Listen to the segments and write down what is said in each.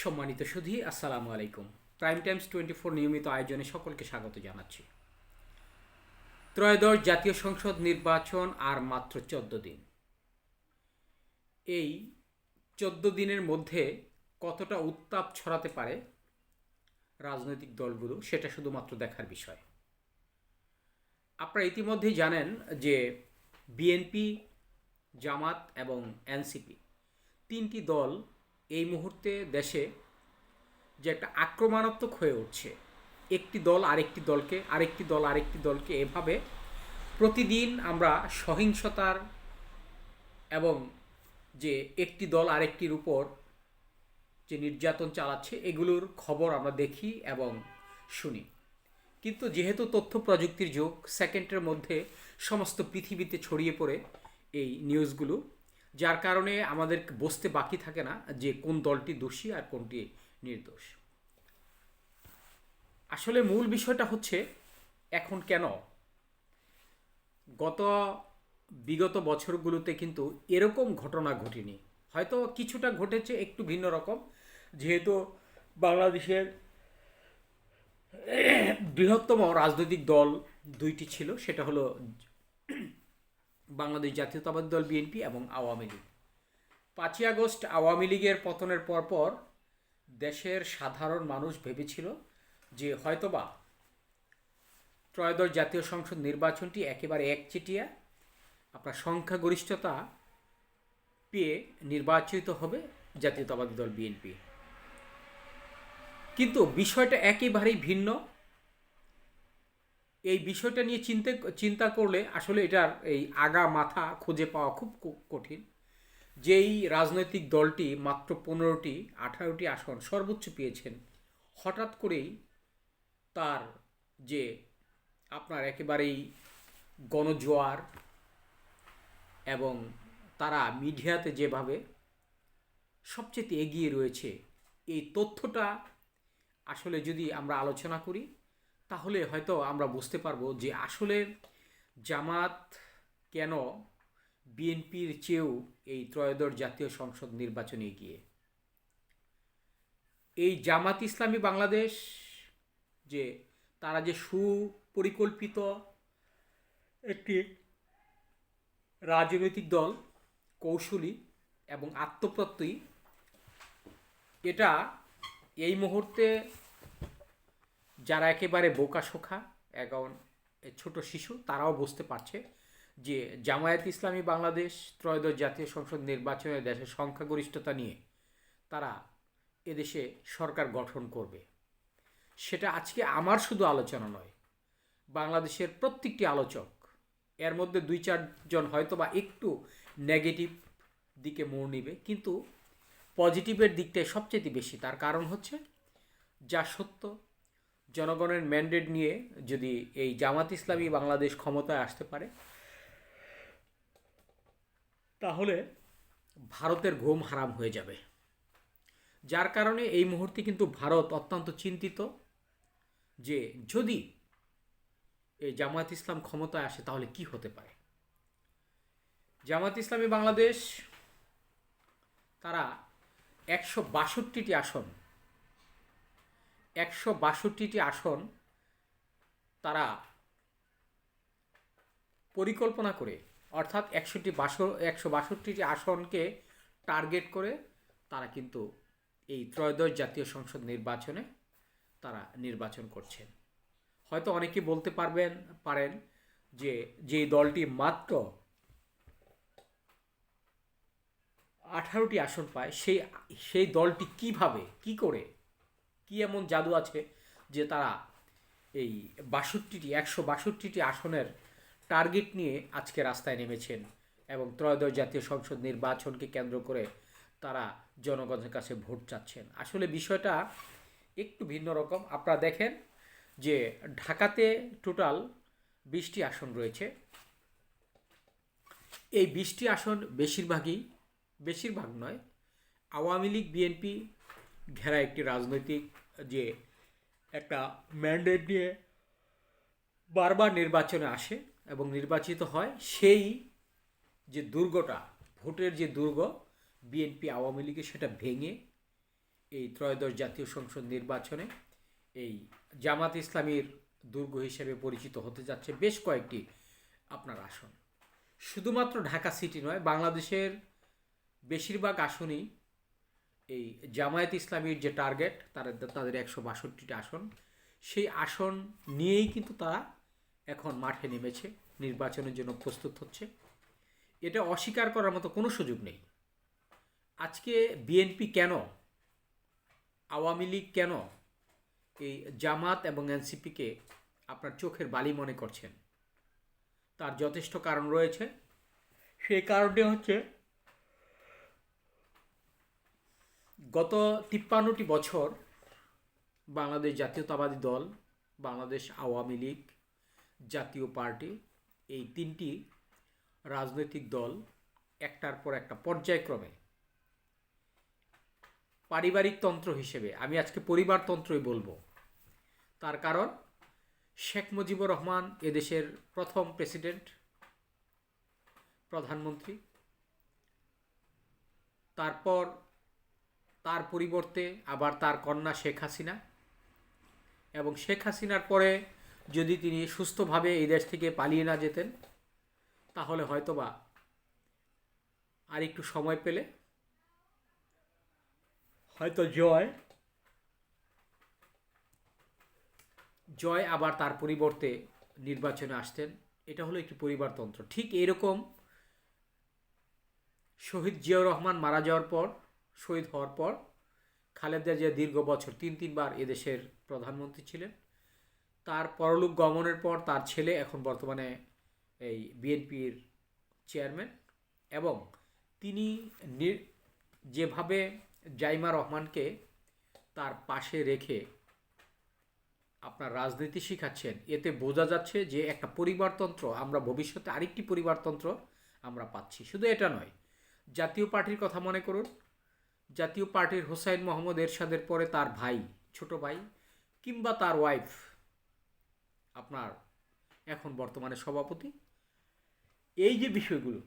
সম্মানিত সুধী, আসসালামু আলাইকুম। প্রাইম টাইমস টোয়েন্টি ফোর নিয়মিত আয়োজনে সকলকে স্বাগত জানাচ্ছি। ত্রয়োদশ জাতীয় সংসদ নির্বাচন আর মাত্র চোদ্দ দিন। এই চোদ্দ দিনের মধ্যে কতটা উত্তাপ ছড়াতে পারে রাজনৈতিক দলগুলো, সেটা শুধুমাত্র দেখার বিষয়। আপনারা ইতিমধ্যেই জানেন যে বিএনপি, জামাত এবং এনসিপি তিনটি দল এই মুহূর্তে দেশে যে একটা আক্রমণাত্মক হয়ে উঠছে, একটি দল আরেকটি দলকে, আরেকটি দল আরেকটি দলকে এভাবে প্রতিদিন আমরা সহিংসতার এবং যে একটি দল আরেকটির উপর যে নির্যাতন চালাচ্ছে, এগুলোর খবর আমরা দেখি এবং শুনি। কিন্তু যেহেতু তথ্য প্রযুক্তির যুগ, সেকেন্ডের মধ্যে সমস্ত পৃথিবীতে ছড়িয়ে পড়ে এই নিউজগুলো যার কারণে আমাদের বসতে বাকি থাকে না যে কোন দলটি দোষী আর কোনটি নির্দোষ। আসলে মূল বিষয়টা হচ্ছে, এখন কেন? গত বিগত বছরগুলোতে কিন্তু এরকম ঘটনা ঘটেনি। হয়তো কিছুটা ঘটেছে একটু ভিন্ন রকম, যেহেতু বাংলাদেশের বৃহত্তম রাজনৈতিক দল দুইটি ছিল, সেটা হলো বাংলাদেশ জাতীয়তাবাদী দল বিএনপি এবং আওয়ামী লীগ। পাঁচই আগস্ট আওয়ামী লীগের পতনের পরপর দেশের সাধারণ মানুষ ভেবেছিল যে হয়তোবা ত্রয়োদশ জাতীয় সংসদ নির্বাচনটি একেবারে একচেটিয়া, আপনার সংখ্যাগরিষ্ঠতা পেয়ে নির্বাচিত হবে জাতীয়তাবাদী দল বিএনপি। কিন্তু বিষয়টা একেবারেই ভিন্ন। এই বিষয়টা নিয়ে চিন্তা চিন্তা করলে আসলে এটার এই আগা মাথা খুঁজে পাওয়া খুব কঠিন। যেই রাজনৈতিক দলটি মাত্র পনেরোটি, আঠারোটি আসন সর্বোচ্চ পেয়েছেন, হঠাৎ করেই তার যে আপনার একেবারেই গণজোয়ার এবং তারা মিডিয়াতে যেভাবে সবচেয়ে এগিয়ে রয়েছে, এই তথ্যটা আসলে যদি আমরা আলোচনা করি তাহলে হয়তো আমরা বুঝতে পারব যে আসলে জামাত কেন বিএনপির চেয়েও এই ত্রয়োদশ জাতীয় সংসদ নির্বাচনে গিয়ে এই জামাত ইসলামী বাংলাদেশ যে তারা যে সুপরিকল্পিত একটি রাজনৈতিক দল, কৌশলী এবং আত্মপ্রত্যয়ী, এটা এই মুহূর্তে যারা একেবারে বোকা শোখা এখন ছোট শিশু, তারাও বুঝতে পারছে যে জামায়াত ইসলামী বাংলাদেশ, ত্রয়োদশ জাতীয় সংসদ নির্বাচনে দেশের সংখ্যাগরিষ্ঠতা নিয়ে তারা এদেশে সরকার গঠন করবে। সেটা আজকে আমার শুধু আলোচনা নয়, বাংলাদেশের প্রত্যেকটি আলোচক, এর মধ্যে দুই চারজন হয়তো বা একটু নেগেটিভ দিকে মোড় নিবে, কিন্তু পজিটিভের দিকটাই সবচেয়ে বেশি। তার কারণ হচ্ছে যা সত্য জনগণের ম্যান্ডেট নিয়ে যদি এই জামাত ইসলামী বাংলাদেশ ক্ষমতায় আসতে পারে, তাহলে ভারতের ঘুম হারাম হয়ে যাবে। যার কারণে এই মুহূর্তে কিন্তু ভারত অত্যন্ত চিন্তিত যে যদি এই জামাত ইসলাম ক্ষমতায় আসে, তাহলে কি হতে পারে? জামাত ইসলামী বাংলাদেশ, তারা একশো বাষট্টিটি আসন একশো বাষট্টিটি আসন তারা পরিকল্পনা করে, অর্থাৎ একশোটি বাসো একশো বাষট্টিটি আসনকে টার্গেট করে তারা কিন্তু এই ত্রয়োদশ জাতীয় সংসদ নির্বাচনে তারা নির্বাচন করছেন। হয়তো অনেকে বলতে পারবেন, পারেন যে যে দলটি মাত্র আঠারোটি আসন পায়, সেই সেই দলটি কীভাবে, কি করে কি এমন জাদু আছে যে তারা এই বাষট্টিটি, একশো বাষট্টিটি আসনের টার্গেট নিয়ে আজকে রাস্তায় নেমেছেন এবং ত্রয়োদশ জাতীয় সংসদ নির্বাচনকে কেন্দ্র করে তারা জনগণের কাছে ভোট চাচ্ছেন। আসলে বিষয়টা একটু ভিন্ন রকম। আপনারা দেখেন যে ঢাকাতে টোটাল বিশটি আসন রয়েছে। এই বিশটি আসন বেশিরভাগই, বেশিরভাগ নয়, আওয়ামী লীগ, বিএনপি ঘেরা একটি রাজনৈতিক যে একটা ম্যান্ডেট নিয়ে বারবার নির্বাচনে আসে এবং নির্বাচিত হয়, সেই যে দুর্গটা, ভোটের যে দুর্গ বিএনপি আওয়ামী লীগের সেটা ভেঙে এই ত্রয়োদশ জাতীয় সংসদ নির্বাচনে এই জামাত ইসলামীর দুর্গ হিসেবে পরিচিত হতে যাচ্ছে বেশ কয়েকটি আপনার আসন। শুধুমাত্র ঢাকা সিটি নয়, বাংলাদেশের বেশিরভাগ আসনই এই জামায়াত ইসলামীর যে টার্গেট তাদের তাদের একশো বাষট্টিটা আসন, সেই আসন নিয়েই কিন্তু তারা এখন মাঠে নেমেছে, নির্বাচনের জন্য প্রস্তুত হচ্ছে। এটা অস্বীকার করার মতো কোনো সুযোগ নেই। আজকে বিএনপি কেন, আওয়ামী লীগ কেন এই জামাত এবং এনসিপিকে আপনার চোখের বালি মনে করছেন? তার যথেষ্ট কারণ রয়েছে। সেই কারণটি হচ্ছে গত তিপ্পান্নটি বছর বাংলাদেশ জাতীয়তাবাদী দল, বাংলাদেশ আওয়ামী লীগ জাতীয় পার্টি, এই তিনটি রাজনৈতিক দল একটার পর একটা পর্যায়ক্রমে পারিবারিক তন্ত্র হিসেবে, আমি আজকে পরিবারতন্ত্রই বলব, তার কারণ শেখ মুজিবুর রহমান এদেশের প্রথম প্রেসিডেন্ট, প্রধানমন্ত্রী, তারপর তার পরিবর্তে আবার তার কন্যা শেখ হাসিনা। এবং শেখ হাসিনার পরে যদি তিনি সুস্থভাবে এই দেশ থেকে পালিয়ে না যেতেন, তাহলে হয়তোবা আর একটু সময় পেলে হয়তো জয় জয় আবার তার পরিবর্তে নির্বাচনে আসতেন। এটা হলো একটি পরিবারতন্ত্র ঠিক এরকম শহীদ জিয়াউর রহমান মারা যাওয়ার পর শহীদ হওয়ার পর খালেদা জিয়া দীর্ঘ বছর তিন তিনবার এদেশের প্রধানমন্ত্রী ছিলেন। তার পরলোক গমনের পর তার ছেলে এখন বর্তমানে এই বিএনপির চেয়ারম্যান এবং তিনি যেভাবে জাইমা রহমানকে তার পাশে রেখে আপনার রাজনীতি শিখাচ্ছেন, এতে বোঝা যাচ্ছে যে একটা পরিবারতন্ত্র, আমরা ভবিষ্যতে আরেকটি পরিবারতন্ত্র আমরা পাচ্ছি। শুধু এটা নয়, জাতীয় পার্টির কথা মনে করুন জাতীয় পার্টির হোসাইন মোহাম্মদ এরশাদের পরে তার ভাই, ছোট ভাই কিংবা তার ওয়াইফ আপনার এখন বর্তমানে সভাপতি। এই যে বিষয়গুলো,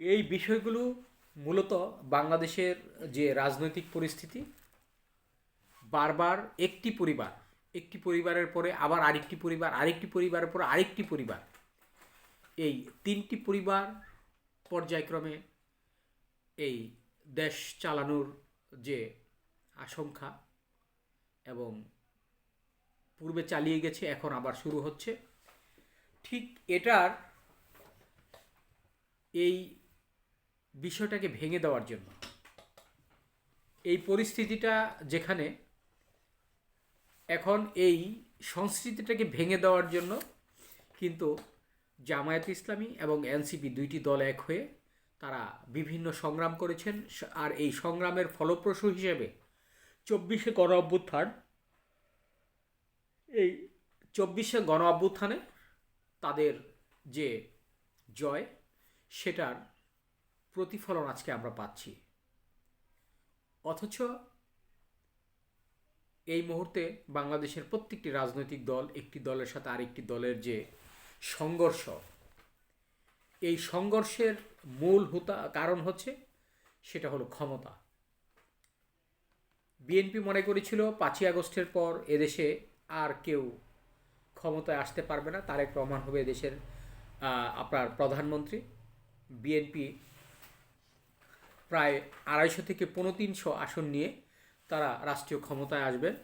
এই বিষয়গুলো মূলত বাংলাদেশের যে রাজনৈতিক পরিস্থিতি, বারবার একটি পরিবার, একটি পরিবারের পরে আবার আরেকটি পরিবার, আরেকটি পরিবারের পরে আরেকটি পরিবার, এই তিনটি পরিবার পর্যায়ক্রমে এই দেশ চালানোর যে আশঙ্কা এবং পূর্বে চালিয়ে গেছে, এখন আবার শুরু হচ্ছে। ঠিক এটার এই বিষয়টাকে ভেঙে দেওয়ার জন্য, এই পরিস্থিতিটা যেখানে এখন এই সংস্কৃতিটাকে ভেঙে দেওয়ার জন্য কিন্তু জামায়াত ইসলামী এবং এনসিপি দুইটি দল এক হয়ে তারা বিভিন্ন সংগ্রাম করেছেন। আর এই সংগ্রামের ফলপ্রসূ হিসেবে চব্বিশে গণ অভ্যুত্থান, এই চব্বিশে গণ অভ্যুত্থানে তাদের যে জয়, সেটার প্রতিফলন আজকে আমরা পাচ্ছি। অথচ এই মুহূর্তে বাংলাদেশের প্রত্যেকটি রাজনৈতিক দল একটি দলের সাথে আরেকটি দলের যে সংঘর্ষ। এই সংঘর্ষের মূল হুতা, কারণ হচ্ছে সেটা হলো ক্ষমতা। বিএনপি মনে করেছিল পাঁচই আগস্টের পর এদেশে আর কেউ ক্ষমতায় আসতে পারবে না, তারেক রহমান হবে এদেশের আপনার প্রধানমন্ত্রী। বিএনপি প্রায় আড়াইশো থেকে পনেরো তিনশো আসন নিয়ে তারা রাষ্ট্রীয় ক্ষমতায় আসবেন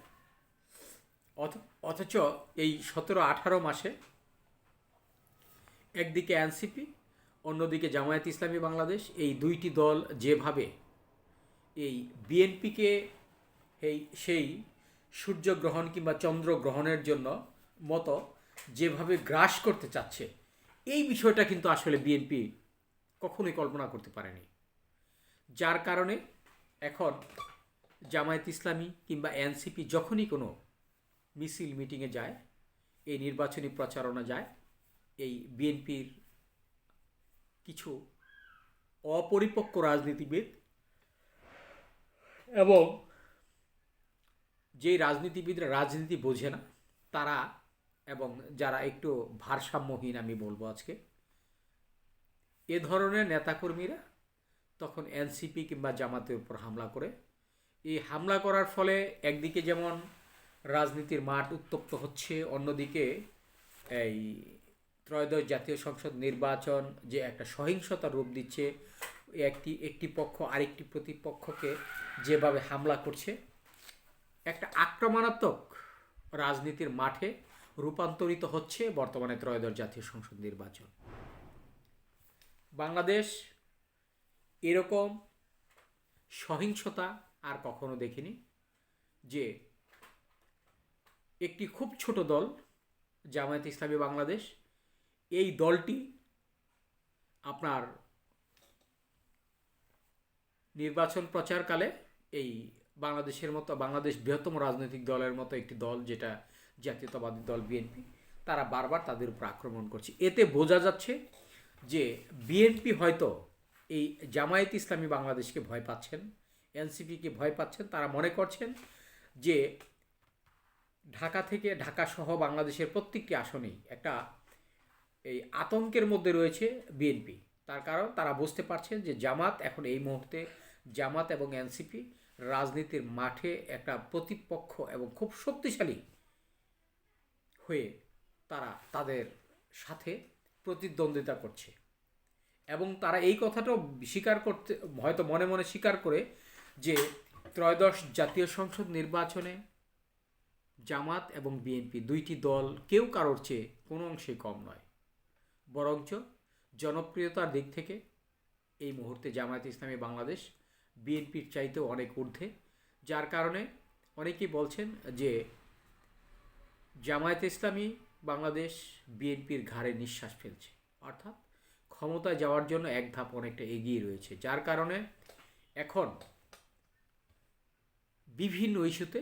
অথ- অথচ এই সতেরো আঠারো মাসে একদিকে এনসিপি, অন্যদিকে জামায়াত ইসলামী বাংলাদেশ, এই দুইটি দল যেভাবে এই বিএনপিকে এই সেই সূর্যগ্রহণ কিংবা চন্দ্রগ্রহণের জন্য মতো যেভাবে গ্রাস করতে চাচ্ছে, এই বিষয়টা কিন্তু আসলে বিএনপি কখনোই কল্পনা করতে পারেনি। যার কারণে এখন জামায়াত ইসলামী কিংবা এনসিপি যখনই কোনো মিছিল মিটিংয়ে যায়, এই নির্বাচনী প্রচারণা যায় এই বিএনপির কিছু অপরিপক্ক রাজনীতিবিদ এবং যেই রাজনীতিবিদরা রাজনীতি বোঝে না, তারা এবং যারা একটু ভারসাম্যহীন আমি বলব আজকে, এ ধরনের নেতাকর্মীরা তখন এনসিপি কিংবা জামাতের উপর হামলা করে। এই হামলা করার ফলে একদিকে যেমন রাজনীতির মাঠ উত্তপ্ত হচ্ছে, অন্যদিকে এই ত্রয়োদশ জাতীয় সংসদ নির্বাচন যে একটা সহিংসতার রূপ দিচ্ছে একটি একটি পক্ষ আরেকটি প্রতিপক্ষকে যেভাবে হামলা করছে, একটা আক্রমণাত্মক রাজনীতির মাঠে রূপান্তরিত হচ্ছে বর্তমানে ত্রয়োদশ জাতীয় সংসদ নির্বাচন। বাংলাদেশ এরকম সহিংসতা আর কখনো দেখিনি যে একটি খুব ছোট দল, জামায়াত ইসলামী বাংলাদেশ এই দলটি আপনার নির্বাচন প্রচারকালে এই বাংলাদেশের মতো, বাংলাদেশ বৃহত্তম রাজনৈতিক দলের মতো একটি দল, যেটা জাতীয়তাবাদী দল বিএনপি, তারা বারবার তাদের উপর আক্রমণ করছে। এতে বোঝা যাচ্ছে যে বিএনপি হয়তো এই জামায়াত ইসলামী বাংলাদেশকে ভয় পাচ্ছেন, এনসিপিকে ভয় পাচ্ছেন, তারা মনে করছেন যে ঢাকা থেকে ঢাকা সহ বাংলাদেশের প্রত্যেকটি আসনেই একটা এই আতঙ্কের মধ্যে রয়েছে বিএনপি তার কারণ তারা বুঝতে পারছেন যে জামাত এখন এই মুহূর্তে জামাত এবং এনসিপি রাজনীতির মাঠে একটা প্রতিপক্ষ এবং খুব শক্তিশালী হয়ে তারা তাদের সাথে প্রতিদ্বন্দ্বিতা করছে। এবং তারা এই কথাটাও স্বীকার করতে, হয়তো মনে মনে স্বীকার করে যে ত্রয়োদশ জাতীয় সংসদ নির্বাচনে জামাত এবং বিএনপি দুইটি দল কেউ কারোর চেয়ে কোনো অংশে কম নয়। বরঞ্চ জনপ্রিয়তার দিক থেকে এই মুহূর্তে জামায়াত ইসলামী বাংলাদেশ, বিএনপির চাইতেও অনেক ঊর্ধ্বে, যার কারণে অনেকেই বলছেন যে জামায়াত ইসলামী বাংলাদেশ বিএনপির ঘাড়ে নিঃশ্বাস ফেলছে। অর্থাৎ ক্ষমতায় যাওয়ার জন্য এক ধাপ অনেকটা এগিয়ে রয়েছে, যার কারণে এখন বিভিন্ন ইস্যুতে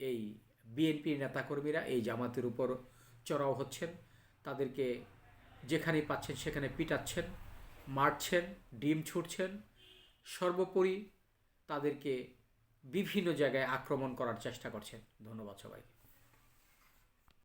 এই বিএনপির নেতাকর্মীরা এই জামাতের উপর চড়াও হচ্ছেন। তাদেরকে যেখানেই পাচ্ছেন সেখানে পিটাচ্ছেন, মারছেন, ডিম ছুটছেন সর্বোপরি তাদেরকে বিভিন্ন জায়গায় আক্রমণ করার চেষ্টা করছেন। ধন্যবাদ সবাইকে।